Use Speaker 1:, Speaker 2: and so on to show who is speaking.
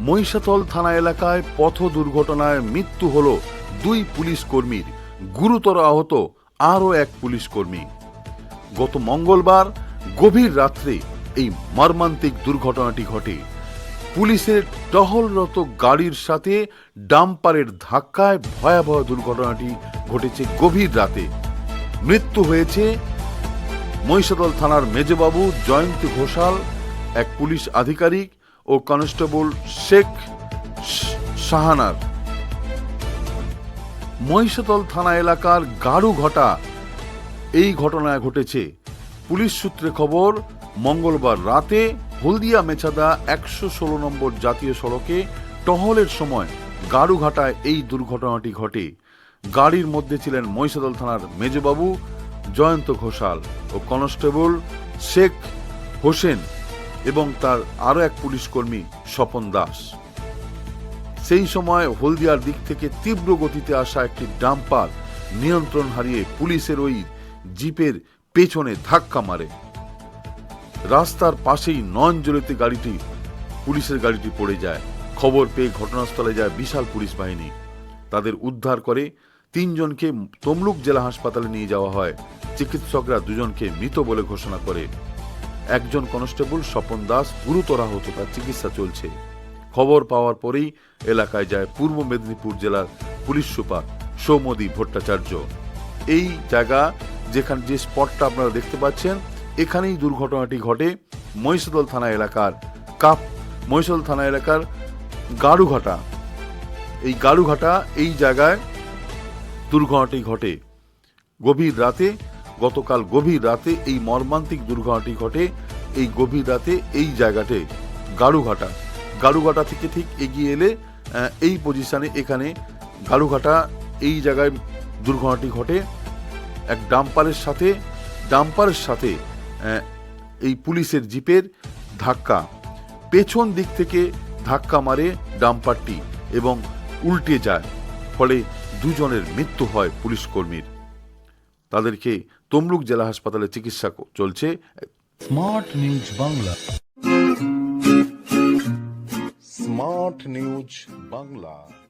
Speaker 1: মহিষাতল থানা এলাকায় পথ দুর্ঘটনায় মৃত্যু হল দুই পুলিশ কর্মীর। গুরুতর আহত আরও এক পুলিশ কর্মী। গত মঙ্গলবার গভীর রাত্রে এই মর্মান্তিক দুর্ঘটনাটি ঘটে। পুলিশের টহলরত গাড়ির সাথে ডাম্পারের ধাক্কায় ভয়াবহ দুর্ঘটনাটি ঘটেছে গভীর রাতে। মৃত্যু হয়েছে মহিষাদল থানার মেজবাবু জয়ন্ত ঘোষাল, এক পুলিশ আধিকারিক ও কনস্টেবল শেখ সাহানার মহিষাদল থানা এলাকার গাড়ু ঘটা এই ঘটনায় ঘটেছে। পুলিশ সূত্রে খবর, মঙ্গলবার রাতে হলদিয়া মেছাদা একশো ষোলো নম্বর জাতীয় সড়কে টহলের সময় গাড়ুঘাটায় এই দুর্ঘটনাটি ঘটে। গাড়ির মধ্যে ছিলেন মহিষাদল থানার মেজবাবু জয়ন্ত ঘোষাল ও কনস্টেবল শেখ হোসেন। এবং তার আরও এক পুলিশ কর্মী, স্বপন দাস। সেই সময় হলদিয়ার দিক থেকে তীব্র গতিতে আসা একটি ডাম্পার নিয়ন্ত্রণ হারিয়ে পুলিশের ওই জিপের পেছনে ধাক্কা মারে। রাস্তার পাশেই নয়নজলিতে গাড়িটি, পুলিশের গাড়িটি পড়ে যায়। খবর পেয়ে ঘটনাস্থলে যায় বিশাল পুলিশ বাহিনী। তাদের উদ্ধার করে তিনজনকে তমলুক জেলা হাসপাতালে নিয়ে যাওয়া হয়। চিকিৎসকরা দুজনকে মৃত বলে ঘোষণা করে। একজন কনস্টেবল স্বপন দাস গুরুতর আহত তার চিকিৎসা চলছে। খবর পাওয়ার পরেই এলাকায় যায় পূর্ব মেদিনীপুর জেলার পুলিশ সুপার সৌমদী ভট্টাচার্য। এই জায়গা যেখানে যে স্পটটা আপনারা দেখতে পাচ্ছেন, এখানেই দুর্ঘটনাটি ঘটে মহিষাদল থানা এলাকার কাপ মহিষাদল থানা এলাকার গাড়ুঘাটা। এই গাড়ুঘাটা এই জায়গায় দুর্ঘটনাটি ঘটে। গভীর রাতে গতকাল গভীর রাতে এই মর্মান্তিক দুর্ঘটনাটি ঘটে। এই গভীর রাতে এই জায়গাতে গাড়ুঘাটা। গাড়ুঘাটা থেকে ঠিক এগিয়ে এলে এই পজিশনে এখানে গাড়ুঘাটা, এই জায়গায় দুর্ঘটনাটি ঘটে। এক ডাম্পারের সাথে ডাম্পারের সাথে এই পুলিশের জিপের ধাক্কা। পেছন দিক থেকে ধাক্কা মারে ডাম্পারটি এবং উল্টে যায়। ফলে দুজনের মৃত্যু হয় পুলিশ কর্মীর। তাদেরকে তমলুক জেলা হাসপাতালে চিকিৎসা চলছে।
Speaker 2: Smart news Bangla.
Speaker 3: Smart news Bangla.